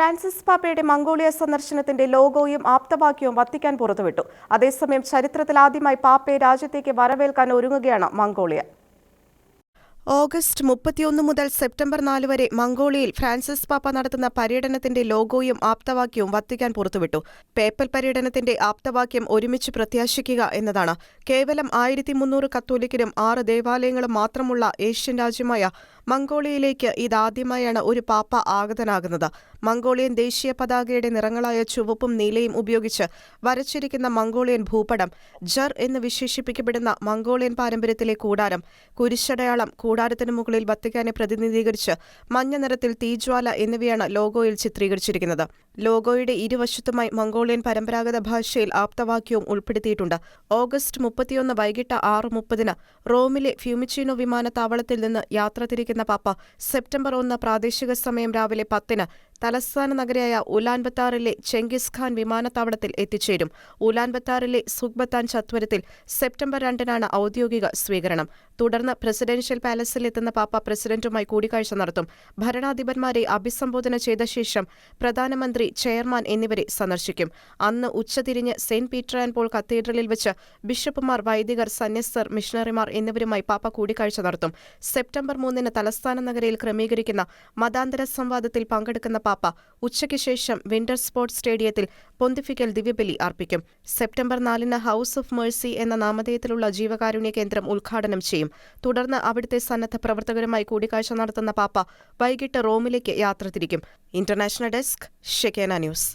Francis പാപ്പയുടെ Mongolia സന്ദർശനത്തിന്റെ ലോഗോയും ആപ്തവാക്യവും Vatican പുറത്തുവിട്ടു. അതേസമയം ചരിത്രത്തിൽ ആദ്യമായി പാപ്പയെ രാജ്യത്തേക്ക് വരവേൽക്കാൻ ഒരുങ്ങുകയാണ് മംഗോളിയ ഓഗസ്റ്റ് മുപ്പത്തിയൊന്ന് മുതൽ സെപ്റ്റംബർ നാല് വരെ മംഗോളിയയിൽ ഫ്രാൻസിസ് പാപ്പ നടത്തുന്ന പര്യടനത്തിന്റെ ലോഗോയും ആപ്തവാക്യവും വത്തിക്കാൻ പുറത്തുവിട്ടു. പേപ്പൽ പര്യടനത്തിന്റെ ആപ്തവാക്യം ഒരുമിച്ച് പ്രത്യാശിക്കുക എന്നതാണ്. കേവലം ആയിരത്തി മുന്നൂറ് കത്തോലിക്കരും ആറ് ദേവാലയങ്ങളും മാത്രമുള്ള ഏഷ്യൻ രാജ്യമായ മംഗോളിയയിലേക്ക് ഇതാദ്യമായാണ് ഒരു പാപ്പ ആഗതനാകുന്നത്. മംഗോളിയൻ ദേശീയ പതാകയുടെ നിറങ്ങളായ ചുവപ്പും നീലയും ഉപയോഗിച്ച് വരച്ചിരിക്കുന്ന മംഗോളിയൻ ഭൂപടം ജർ എന്ന് വിശേഷിപ്പിക്കപ്പെടുന്ന മംഗോളിയൻ പാരമ്പര്യത്തിലെ കൂടാരം കുരിശടയാളം കൂടാരത്തിന് മുകളിൽ വത്തിക്കാനെ പ്രതിനിധീകരിച്ച് മഞ്ഞ നിറത്തിൽ തീജ്വാല എന്നിവയാണ് ലോഗോയിൽ ചിത്രീകരിച്ചിരിക്കുന്നത്. ലോഗോയുടെ ഇരുവശത്തുമായി മംഗോളിയൻ പരമ്പരാഗത ഭാഷയിൽ ആപ്തവാക്യവും ഉൾപ്പെടുത്തിയിട്ടുണ്ട്. ഓഗസ്റ്റ് മുപ്പത്തിയൊന്ന് വൈകിട്ട് ആറ് മുപ്പതിന് റോമിലെ ഫ്യൂമിച്ചിനോ വിമാനത്താവളത്തിൽ നിന്ന് യാത്ര തിരിക്കുന്ന പാപ്പ. സെപ്റ്റംബർ ഒന്ന് പ്രാദേശിക സമയം രാവിലെ പത്തിന്. തലസ്ഥാന നഗരിയായ ഉലാൻബത്താറിലെ ചെങ്കിസ് ഖാൻ വിമാനത്താവളത്തിൽ എത്തിച്ചേരും. ഉലാൻബത്താറിലെ സുഖ്ബത്താൻ ചത്വരത്തിൽ സെപ്റ്റംബർ രണ്ടിനാണ് ഔദ്യോഗിക സ്വീകരണം. തുടർന്ന് പ്രസിഡൻഷ്യൽ പാലസിൽ എത്തുന്ന പാപ്പ പ്രസിഡന്റുമായി കൂടിക്കാഴ്ച നടത്തും. ഭരണാധിപന്മാരെ അഭിസംബോധന ചെയ്ത ശേഷം പ്രധാനമന്ത്രി ചെയർമാൻ എന്നിവരെ സന്ദർശിക്കും. അന്ന് ഉച്ചതിരിഞ്ഞ് സെന്റ് പീറ്റർ ആൻഡ് പോൾ കത്തീഡ്രലിൽ വെച്ച് ബിഷപ്പുമാർ വൈദികർ സന്യസ്തർ മിഷണറിമാർ എന്നിവരുമായി പാപ്പ കൂടിക്കാഴ്ച നടത്തും. സെപ്റ്റംബർ മൂന്നിന് തലസ്ഥാന നഗരയിൽ ക്രമീകരിക്കുന്ന മതാന്തര സംവാദത്തിൽ പങ്കെടുക്കുന്ന പാപ്പ ഉച്ചയ്ക്ക് ശേഷം വിന്റർ സ്പോർട്സ് സ്റ്റേഡിയത്തിൽ പൊന്തിഫിക്കൽ ദിവ്യബലി അർപ്പിക്കും. സെപ്റ്റംബർ നാലിന് ഹൌസ് ഓഫ് മേഴ്സി എന്ന നാമധേയത്തിലുള്ള ജീവകാരുണ്യ കേന്ദ്രം ഉദ്ഘാടനം ചെയ്യും. തുടർന്ന് അവിടുത്തെ സന്നദ്ധ പ്രവർത്തകരുമായി കൂടിക്കാഴ്ച നടത്തുന്ന പാപ്പ വൈകിട്ട് റോമിലേക്ക് യാത്ര തിരിക്കും. ഇന്റർനാഷണൽ ഡെസ്ക് ഷെക്കേന ന്യൂസ്.